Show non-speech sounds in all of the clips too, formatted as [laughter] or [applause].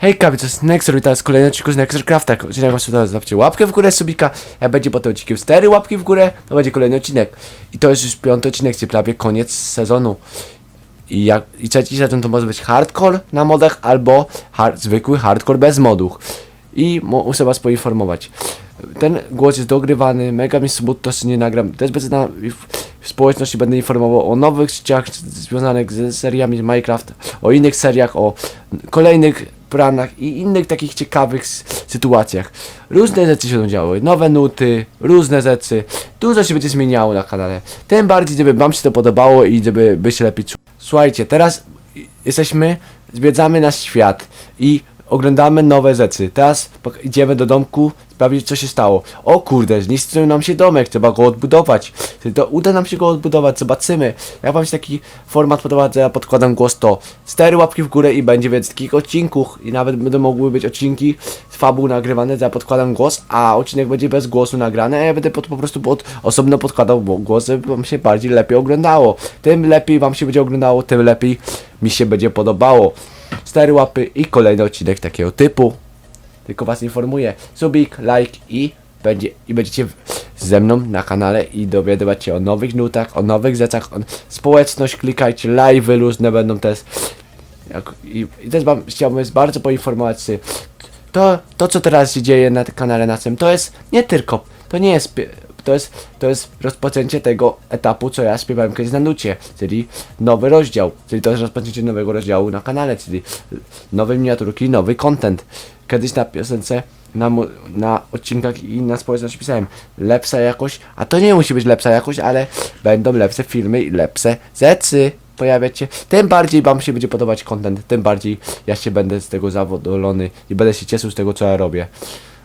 Hejka, to jest Nexor, witam z kolejnym odcinku z Nexorcrafta. Odcinek was tutaj zostawcie łapkę w górę, subika, jak będzie potem odcinkiem 4 łapki w górę, to będzie kolejny odcinek. I to jest już piąty odcinek, czyli prawie koniec sezonu. I, jak, I trzeci sezon to może być hardcore na modach, albo hard, zwykły hardcore bez modów. I muszę was poinformować. Ten głos jest dogrywany, mega mi smutno, że nie nagram. Też będę na w społeczności będę informował o nowych rzeczach związanych z seriami Minecraft, o innych seriach, o kolejnych planach i innych takich ciekawych sytuacjach. Różne rzeczy się działy, nowe nuty, różne rzeczy. Dużo się będzie zmieniało na kanale. Tym bardziej, żeby wam się to podobało i żeby by się lepiej czuł. Słuchajcie, teraz jesteśmy, zwiedzamy nasz świat i oglądamy nowe rzeczy. Teraz idziemy do domku sprawdzić co się stało. O kurde, zniszczył nam się domek, trzeba go odbudować. To uda nam się go odbudować, zobaczymy. Jak wam się taki format podoba, to ja podkładam głos to 4 łapki w górę i będzie więcej takich odcinków i nawet będą mogły być odcinki z fabuł nagrywane, to ja podkładam głos, a odcinek będzie bez głosu nagrany, a ja będę pod, po prostu pod, osobno podkładał głos, żeby wam się bardziej lepiej oglądało. Tym lepiej wam się będzie oglądało, tym lepiej mi się będzie podobało. 4 łapy i kolejny odcinek takiego typu. Tylko was informuję. Subik, like i będzie i będziecie ze mną na kanale i dowiadywać się o nowych nutach, o nowych rzeczach, o społeczność, klikajcie, live'y różne będą też. Jak, i, I też wam chciałbym bardzo poinformować, to, to co teraz się dzieje na kanale naszym, to jest nie tylko, to nie jest, to jest, to jest rozpoczęcie tego etapu, co ja śpiewałem kiedyś na nucie, czyli nowy rozdział, czyli to jest rozpoczęcie nowego rozdziału na kanale, czyli nowe miniaturki, nowy content. Kiedyś na piosence, na, na odcinkach i na społeczności pisałem lepsza jakość, a to nie musi być lepsza jakość, ale będą lepsze filmy i lepsze rzeczy pojawiać się, tym bardziej wam się będzie podobać content, tym bardziej ja się będę z tego zadowolony i będę się cieszył z tego, co ja robię.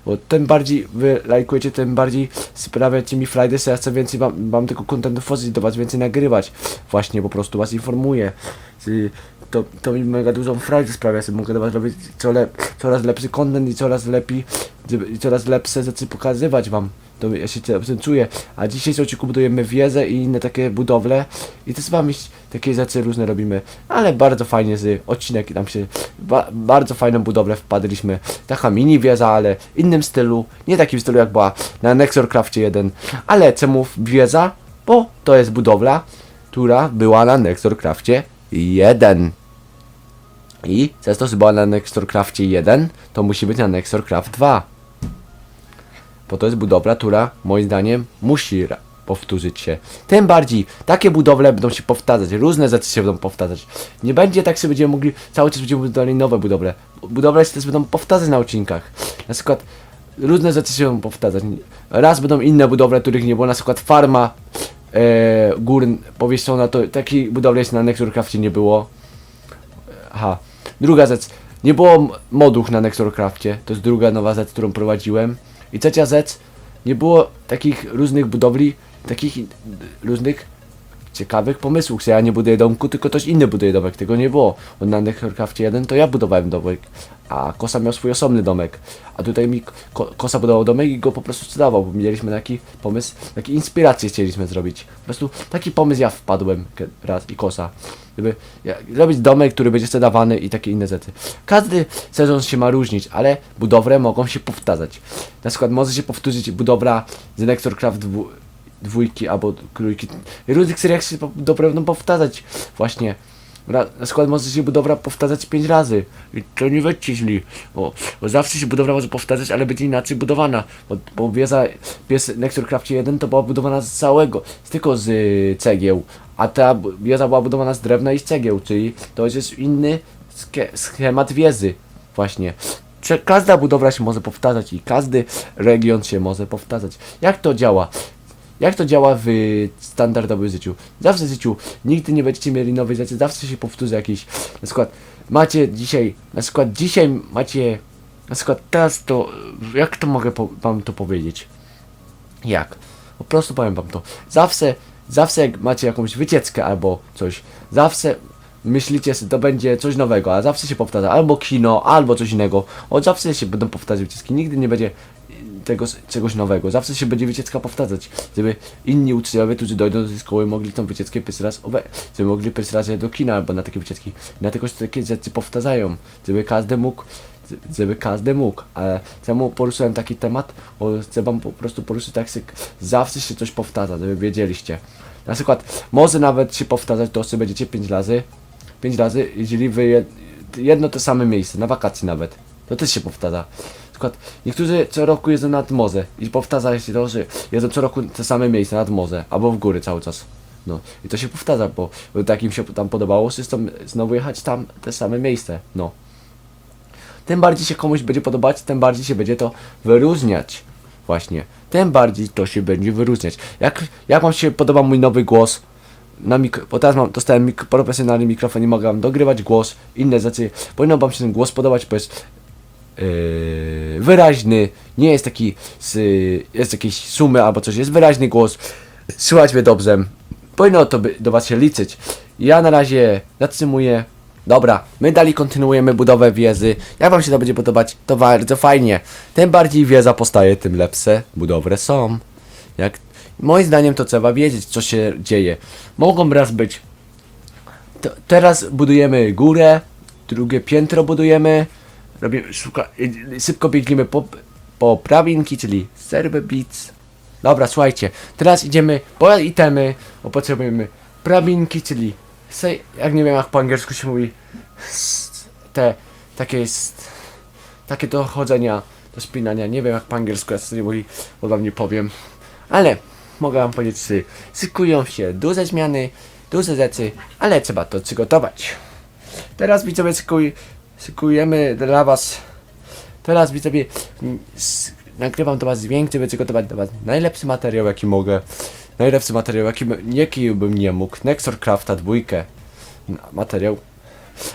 Bo tym bardziej wy lajkujecie, tym bardziej sprawiacie mi frajdę, ja chcę więcej wam, wam tego contentu tworzyć, do was więcej nagrywać. Właśnie po prostu was informuję. To, to mi mega dużą frajdę sprawia, że mogę do was robić co coraz lepszy content i coraz lepiej, i coraz lepsze rzeczy pokazywać wam. To ja się tym czuję. A dzisiaj w odcinku budujemy wiedzę i inne takie budowle i to z wami takie rzeczy różne robimy. Ale bardzo fajnie z odcinek nam się, ba, bardzo fajną budowlę wpadliśmy. Taka mini wiedza, ale innym stylu. Nie takim stylu jak była na Nexorcrafcie 1. Ale czemu wiedza? Bo to jest budowla, która była na Nexorcrafcie 1. I była na Nexorcrafcie 1, to musi być na Nexorcraft 2. Bo to jest budowla, która moim zdaniem musi powtórzyć się. Tym bardziej takie budowle będą się powtarzać, różne rzeczy się będą powtarzać. Nie będzie tak, że będziemy mogli cały czas będziemy budowali nowe budowle. Budowle się też będą powtarzać na odcinkach. Na przykład różne rzeczy się będą powtarzać. Raz będą inne budowle, których nie było, na przykład farma e, gór powieszona, to takiej budowli jeszcze na Nexurcrafcie nie było. Aha. Druga rzecz. Nie było modów na Nexorcrafcie. To jest druga nowa rzecz, którą prowadziłem. I trzecia rzecz. Nie było takich różnych budowli, takich i- różnych ciekawych pomysłów, że ja nie buduję domku, tylko ktoś inny buduje domek. Tego nie było. Bo na Nexorcrafcie 1 to ja budowałem domek, a Kosa miał swój osobny domek. A tutaj mi ko Kosa budował domek i go po prostu sprzedawał, bo mieliśmy taki pomysł, taki inspirację chcieliśmy zrobić. Po prostu taki pomysł ja wpadłem raz i Kosa. Żeby robić domek, który będzie sprzedawany i takie inne rzeczy. Każdy sezon się ma różnić, ale budowle mogą się powtarzać. Na przykład może się powtórzyć budowla z Nexorcraft dwu, dwójki albo trójki. Różnych seriach się będą powtarzać. Właśnie. Na przykład może się budowla powtarzać pięć razy. I to nie źli. Bo, bo zawsze się budowla może powtarzać, ale będzie inaczej budowana. Bo, bo wiedza, pies Nexorcraftie 1 to była budowana z całego, tylko z y, cegieł. A ta wiedza była budowana z drewna i z cegieł, czyli to jest inny schemat wiedzy. Właśnie. Każda budowla się może powtarzać i każdy region się może powtarzać. Jak to działa? Jak to działa w standardowym życiu? Zawsze w życiu nigdy nie będziecie mieli nowej rzeczy, zawsze się powtórzy jakiś. Na przykład macie dzisiaj, na przykład dzisiaj macie, na przykład teraz to, jak to mogę wam to powiedzieć? Jak? Po prostu powiem wam to. Zawsze, zawsze jak macie jakąś wycieczkę albo coś, zawsze myślicie, że to będzie coś nowego, a zawsze się powtarza albo kino, albo coś innego. Od zawsze się będą powtarzać wycieczki, nigdy nie będzie tego czegoś nowego. Zawsze się będzie wycieczka powtarzać, żeby inni uczniowie, którzy dojdą do szkoły, mogli tą wycieczkę pierwszy raz żeby mogli pierwszy raz do kina albo na takie wycieczki. Dlatego się takie rzeczy powtarzają, żeby każdy mógł żeby każdy mógł, ale czemu poruszyłem taki temat? Bo chcę wam po prostu poruszyć tak, zawsze się coś powtarza, żeby wiedzieliście. Na przykład, może nawet się powtarzać to, że będziecie 5 razy, 5 razy, jeżeli wy jed, jedno to same miejsce, na wakacji nawet. To też się powtarza. Na przykład, niektórzy co roku jeżdżą nad morze i powtarza się to, że jedzą co roku te same miejsca nad morze, albo w góry cały czas. No i to się powtarza, bo, bo tak im się tam podobało, że znowu jechać tam te same miejsce. No. Tym bardziej się komuś będzie podobać, tym bardziej się będzie to wyróżniać. Właśnie. Tym bardziej to się będzie wyróżniać. Jak, jak wam się podoba mój nowy głos? Na mik- bo teraz mam, dostałem mik- profesjonalny mikrofon i mogę wam dogrywać głos, inne rzeczy. Powinno wam się ten głos podobać, bo jest yy, wyraźny, nie jest taki z, jest jakieś sumy albo coś, jest wyraźny głos, słychać mnie dobrze, powinno to by, do was się liczyć. Ja na razie zatrzymuję. Dobra, my dalej kontynuujemy budowę wieży. Jak wam się to będzie podobać, to bardzo fajnie. Tym bardziej wiedza powstaje, tym lepsze budowle są. Jak, moim zdaniem to trzeba wiedzieć, co się dzieje. Mogą raz być teraz budujemy górę, drugie piętro budujemy, robimy, szuka, y, szybko biegniemy po, po prawinki, czyli server beats. Dobra, słuchajcie, teraz idziemy po itemy, bo potrzebujemy prawinki, czyli se, jak nie wiem jak po angielsku się mówi, te, takie jest, takie do chodzenia, do spinania, nie wiem jak po angielsku, ja sobie mówi, bo wam nie powiem, ale mogę wam powiedzieć, że się duże zmiany, duże rzeczy, ale trzeba to przygotować. Teraz widzowie sykuj, sykujemy dla was, teraz widzowie mm, nagrywam do was dźwięk, żeby przygotować dla was najlepszy materiał jaki mogę, najlepszy materiał jaki, jaki bym nie mógł, Nexor Crafta dwójkę, n- materiał,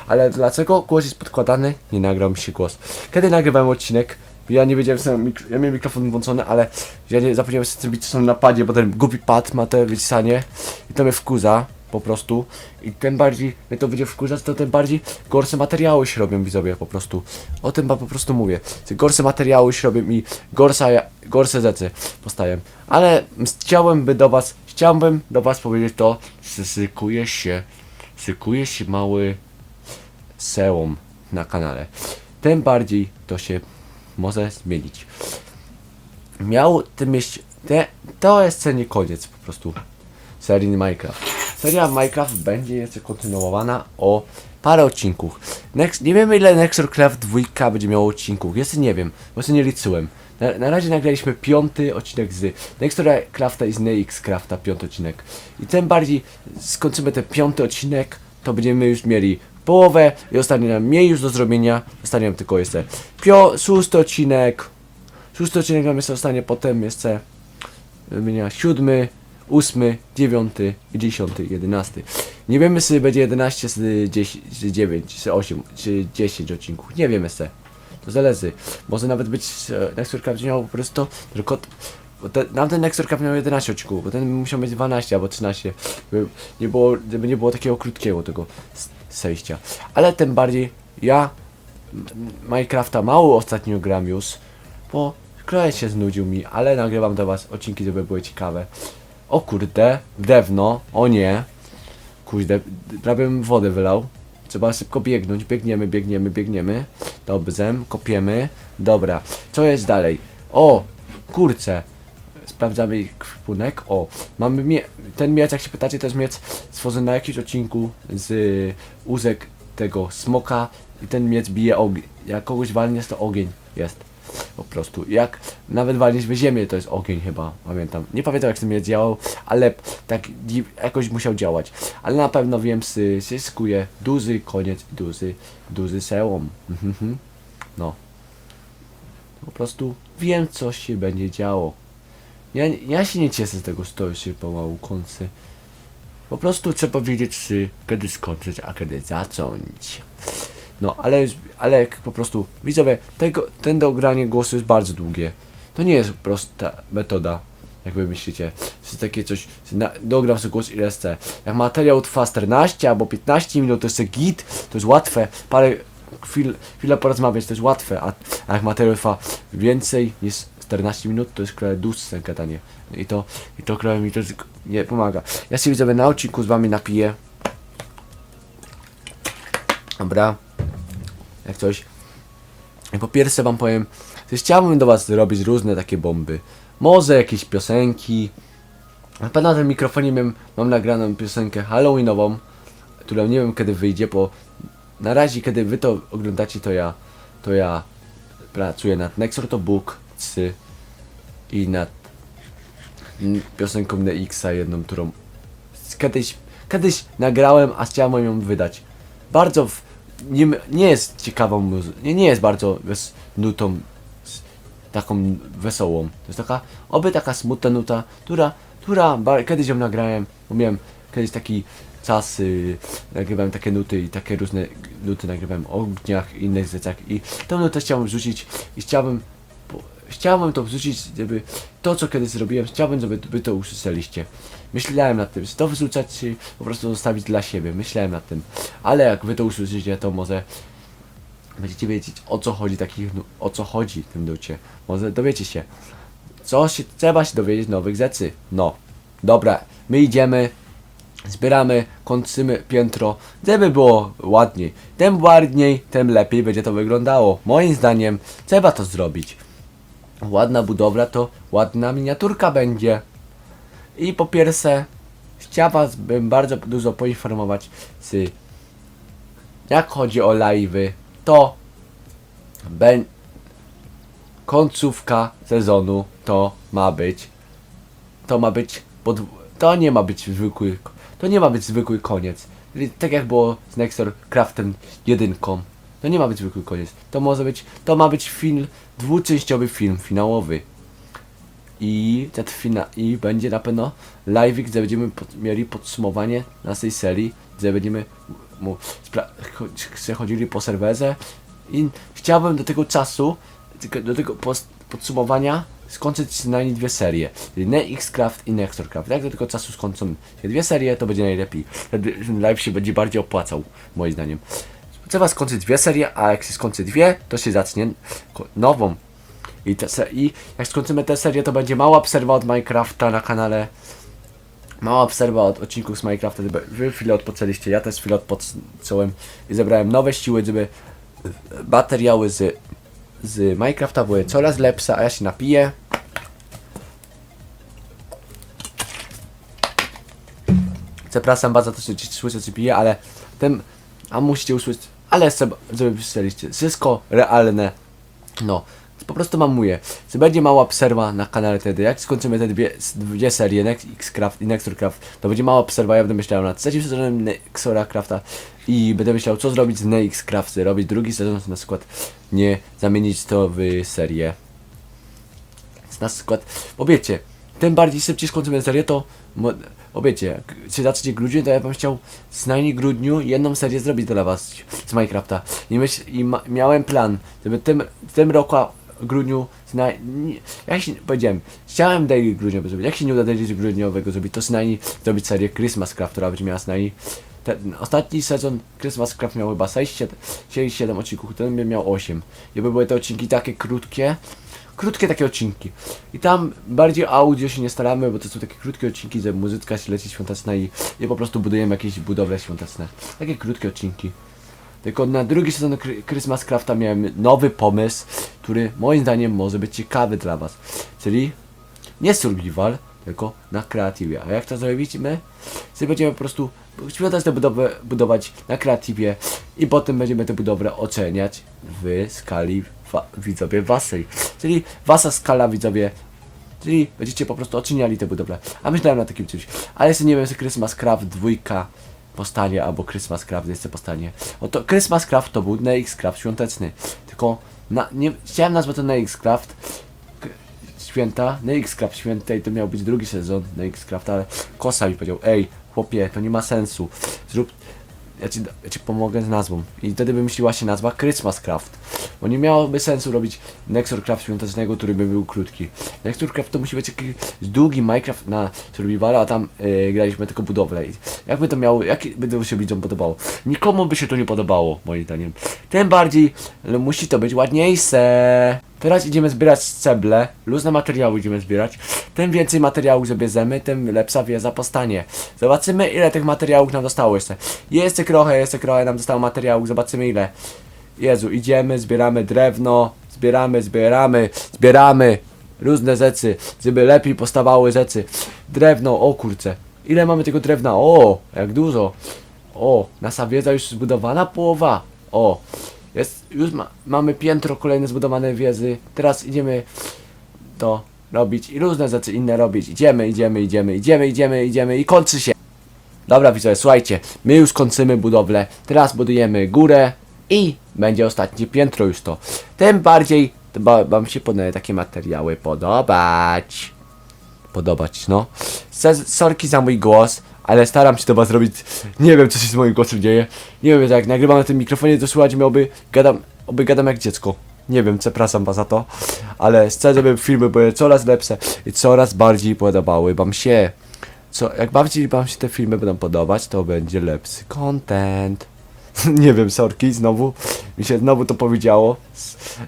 ale dlaczego głos jest podkładany? Nie nagrał mi się głos. Kiedy nagrywałem odcinek, ja nie wiedziałem, że mik- ja miałem mikrofon włączony, ale ja nie zapomniałem zrobić co na napadzie, bo ten głupi pad ma te wycisanie i to mnie wkurza po prostu. I tym bardziej mnie to będzie wkurzać, to tym bardziej gorsze materiały się robią widzowie po prostu. O tym po prostu mówię. Gorsze materiały się robią i gorsza, gorsze rzeczy powstają. Ale chciałem by do was, chciałbym do was powiedzieć to, że szykuje się, szykuje się mały sełom na kanale. Tym bardziej to się może zmienić. Miał tym mieć. Te, to jest nie koniec po prostu serii Minecraft. Seria Minecraft będzie jeszcze kontynuowana o parę odcinków. Next, nie wiem ile Nexorcraft 2 będzie miało odcinków. Jeszcze nie wiem, bo jeszcze nie liczyłem. Na, na razie nagraliśmy piąty odcinek z Nexorcrafta i z Nexcrafta, piąty odcinek. I tym bardziej skończymy ten piąty odcinek, to będziemy już mieli połowę i zostanie nam mniej już do zrobienia. Zostanie nam tylko jeszcze pio, szósty odcinek. Szósty odcinek nam jeszcze zostanie, potem jeszcze wymienia siódmy, ósmy, dziewiąty, i dziesiąty, jedenasty. Nie wiemy, czy będzie 11, czy 10, czy 9, czy 8, czy 10 odcinków. Nie wiemy jeszcze. To zależy. Może nawet być Nextdoor Craft miał po prostu tylko... Bo te, nam ten Nextdoor miał 11 odcinków, bo ten musiał mieć 12 albo 13. By nie było, żeby nie było takiego krótkiego tego sejścia. Ale tym bardziej ja Minecrafta mało ostatnio gram już, bo kraj się znudził mi, ale nagrywam do was odcinki, żeby były ciekawe. O kurde, drewno, o nie. Kurde, prawie bym wodę wylał. Trzeba szybko biegnąć, biegniemy, biegniemy, biegniemy. Dobrze, kopiemy. Dobra, co jest dalej? O, kurczę. Sprawdzamy ich kwipunek. O, mamy mie ten miecz, jak się pytacie, to jest miecz stworzony na jakimś odcinku z łóżek tego smoka i ten miecz bije ogień. Jak kogoś walniesz, to ogień jest. Po prostu. Jak nawet walniesz w ziemię, to jest ogień chyba, pamiętam. Nie pamiętam jak ten miecz działał, ale tak jakoś musiał działać. Ale na pewno wiem, sy, syskuje duży koniec duży, duży sełom. Mhm. no. Po prostu wiem, co się będzie działo. Ja, ja się nie cieszę z tego, że to już się pomału kończy. Po prostu trzeba wiedzieć, czy kiedy skończyć, a kiedy zacząć. No, ale, ale po prostu, widzowie, tego, ten dogranie głosu jest bardzo długie. To nie jest prosta metoda, jak wy myślicie. Jest takie coś, na, dogram sobie głos ile chcę. Jak materiał trwa 14 albo 15 minut, to jest git, to jest łatwe. Parę chwil, chwilę porozmawiać, to jest łatwe, a, a jak materiał trwa więcej niż 14 minut, to jest trochę dłuższe gadanie. I to, i to trochę mi to nie pomaga. Ja się widzowie na odcinku z wami napiję. Dobra. Jak coś. Po pierwsze wam powiem, że chciałbym do was zrobić różne takie bomby. Może jakieś piosenki. Na pewno na tym mikrofonie mam, mam nagraną piosenkę halloweenową, którą nie wiem kiedy wyjdzie, bo na razie kiedy wy to oglądacie to ja to ja pracuję nad Nexor to Book 3 i nad piosenką NXa jedną, którą kiedyś, kiedyś nagrałem, a chciałem ją wydać. Bardzo w, nie, nie jest ciekawą muzyką, nie, nie jest bardzo wes, nutą taką wesołą. To jest taka, oby taka smutna nuta, która, która kiedyś ją nagrałem, bo miałem kiedyś taki czas, y, nagrywałem takie nuty i takie różne nuty nagrywałem o ogniach i innych rzeczach i tę nutę chciałem wrzucić i chciałbym chciałbym to wrzucić, żeby to co kiedyś zrobiłem, chciałbym, żeby wy to usłyszeliście. Myślałem nad tym, czy to wrzucać, czy po prostu zostawić dla siebie. Myślałem nad tym. Ale jak wy to usłyszycie, to może będziecie wiedzieć o co chodzi takich, o co chodzi w tym nucie. Może dowiecie się. Co się, trzeba się dowiedzieć nowych rzeczy. No. Dobra, my idziemy, zbieramy, kończymy piętro, żeby było ładniej. Tym ładniej, tym lepiej będzie to wyglądało. Moim zdaniem trzeba to zrobić. Ładna budowla to ładna miniaturka będzie. I po pierwsze, chciałbym bardzo dużo poinformować, z, jak chodzi o live'y, to ben, końcówka sezonu to ma być, to ma być, pod, to nie ma być zwykły, to nie ma być zwykły koniec. Tak jak było z Nexor Craftem jedynką. To nie ma być zwykły koniec. To może być, to ma być film, dwuczęściowy film finałowy. I, ten fina, I będzie na pewno live, gdzie będziemy pod, mieli podsumowanie naszej serii, gdzie będziemy mu przechodzili po serwerze i chciałbym do tego czasu, do tego podsumowania skończyć co najmniej dwie serie, czyli NextCraft i NextorCraft. Jak do tego czasu skończą się dwie serie, to będzie najlepiej. Wtedy live się będzie bardziej opłacał, moim zdaniem. Trzeba skończyć dwie serie, a jak się skończy dwie, to się zacznie nową. I, te I jak skończymy tę serię, to będzie mała przerwa od Minecrafta na kanale. Mała przerwa od odcinków z Minecrafta, żeby wy chwilę odpoczęliście, ja też chwilę odpocząłem i zebrałem nowe siły, żeby materiały z, z Minecrafta były coraz lepsze, a ja się napiję. Przepraszam bardzo, to, ci słyszę, co piję, ale ten, a musicie usłyszeć, ale żeby wysłyszeliście, wszystko realne, no, po prostu mamuję. Czy będzie mała przerwa na kanale wtedy, jak skończymy te dwie, dwie serie, Next Xcraft i Nextorcraft, to będzie mała przerwa, ja będę myślał nad trzecim sezonem Nexora Crafta i będę myślał, co zrobić z Nexcraft, robić drugi sezon, na przykład nie zamienić to w serię. Na przykład, bo wiecie, tym bardziej szybciej skończymy serię, to wiecie, się zacznie grudzień, to ja bym chciał z najmniej grudniu jedną serię zrobić dla was z Minecrafta. I, myśl, i ma, miałem plan, żeby tym, tym roku grudniu, zna, jak się powiedziałem, chciałem daily grudniowy zrobić, jak się nie uda daily grudniowego zrobić, to przynajmniej zrobić serię Christmas Craft, która będzie miała przynajmniej ten ostatni sezon Christmas Craft miał chyba 6, 7, 7 odcinków, ten by miał 8. I by były te odcinki takie krótkie, krótkie takie odcinki. I tam bardziej audio się nie staramy, bo to są takie krótkie odcinki, że muzyka się leci świąteczna i, i po prostu budujemy jakieś budowle świąteczne. Takie krótkie odcinki. Tylko na drugi sezon Christmas Crafta miałem nowy pomysł, który moim zdaniem może być ciekawy dla Was. Czyli nie survival, tylko na kreatywie. A jak to zrobimy? Czyli będziemy po prostu świąteczne budowę budować na kreatywie i potem będziemy tę budowlę oceniać w skali wa- widzowie waszej. Czyli wasza skala widzowie Czyli będziecie po prostu oceniali te budowle. A myślałem na takim czymś. Ale jeszcze nie wiem, czy Christmas Craft dwójka powstanie, albo Christmas Craft jeszcze powstanie. Oto Christmas Craft to był NX Craft świąteczny. Tylko na, nie, chciałem nazwać to NX Craft święta, NX Craft święta i to miał być drugi sezon NX Craft, ale Kosa mi powiedział, ej, chłopie, to nie ma sensu. Zrób, ja ci, ja ci pomogę z nazwą. I wtedy wymyśliła się nazwa Christmas Craft. Bo nie miałoby sensu robić Nexor Craft świątecznego, który by był krótki. Nexor Craft to musi być jakiś długi Minecraft na Survivala, a tam yy, graliśmy tylko budowlę. Jakby to miało, jak by to się widzom podobało? Nikomu by się to nie podobało, moim zdaniem. Tym bardziej musi to być ładniejsze. Teraz idziemy zbierać ceble, luźne materiały idziemy zbierać. Tym więcej materiałów zabierzemy, tym lepsza wiedza powstanie. Zobaczymy ile tych materiałów nam zostało jeszcze. Jest trochę, jest trochę nam zostało materiałów, zobaczymy ile. Jezu, idziemy, zbieramy drewno, zbieramy, zbieramy, zbieramy różne rzeczy, żeby lepiej postawały rzeczy. Drewno, o kurczę. Ile mamy tego drewna? O, jak dużo. O, nasza wiedza już zbudowana połowa. O, jest, już ma, mamy piętro kolejne zbudowane wieży. Teraz idziemy to robić i różne rzeczy inne robić. Idziemy, idziemy, idziemy, idziemy, idziemy, idziemy i kończy się. Dobra widzowie, słuchajcie, my już kończymy budowlę, teraz budujemy górę i będzie ostatnie piętro już to. Tym bardziej ba, wam się powinny takie materiały podobać. Podobać, no. Sorki za mój głos, ale staram się to was zrobić. Nie wiem co się z moim głosem dzieje. Nie wiem, jak nagrywam na tym mikrofonie, to słuchać mnie oby gadam, oby gadam jak dziecko. Nie wiem, przepraszam was za to, ale chcę, żeby filmy były coraz lepsze i coraz bardziej podobały wam się. Co, jak bardziej wam się te filmy będą podobać, to będzie lepszy content. [laughs] nie wiem, sorki, znowu mi się znowu to powiedziało.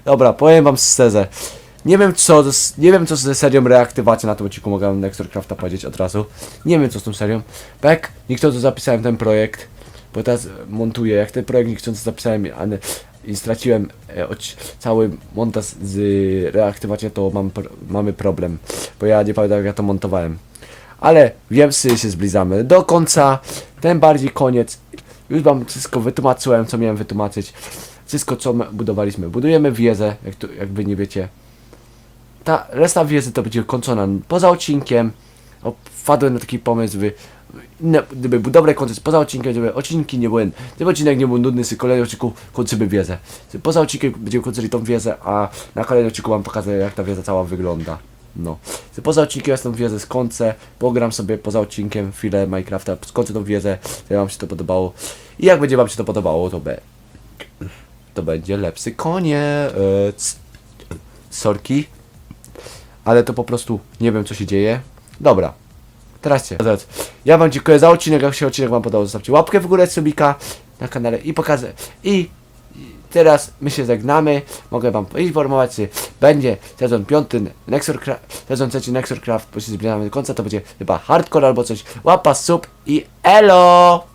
Dobra, powiem wam szczerze. Nie wiem co, z- nie wiem co ze serią reaktywacji na tym odcinku mogę Nextorcrafta powiedzieć od razu. Nie wiem co z tą serią. Tak, niechcący zapisałem ten projekt, bo teraz montuję. Jak ten projekt niechcący zapisałem ale, i straciłem e, cały montaż z reaktywacją, to mam, pr- mamy problem, bo ja nie pamiętam jak ja to montowałem. Ale wiem, że się zbliżamy do końca, tym bardziej koniec. Już wam wszystko wytłumaczyłem, co miałem wytłumaczyć. Wszystko, co my budowaliśmy. Budujemy wieżę, jak, tu, jak wy nie wiecie. Ta reszta wieży to będzie kończona poza odcinkiem. Wpadłem na taki pomysł, by gdyby był dobry kontent poza odcinkiem, żeby odcinki nie były, żeby odcinek nie był nudny, z kolejnego odcinku kończymy wiedzę. Poza odcinkiem będziemy kończyli tą wiedzę, a na kolejnym odcinku wam pokażę jak ta wiedza cała wygląda. No. Poza odcinkiem ja tą wiedzę skończę, pogram sobie poza odcinkiem chwilę Minecrafta, skończę tą wiedzę, jak wam się to podobało. I jak będzie wam się to podobało, to be... To będzie lepszy koniec. Sorki. Ale to po prostu nie wiem co się dzieje. Dobra. Teraz cię. Ja wam dziękuję za odcinek. Jak się odcinek wam podobał, zostawcie łapkę w górę, subika na kanale i pokażę. I teraz my się żegnamy. Mogę wam poinformować, że będzie sezon 5 Nexorcraft, sezon 3 Nexorcraft, bo się zbliżamy do końca, to będzie chyba hardcore albo coś. Łapa, sub i elo!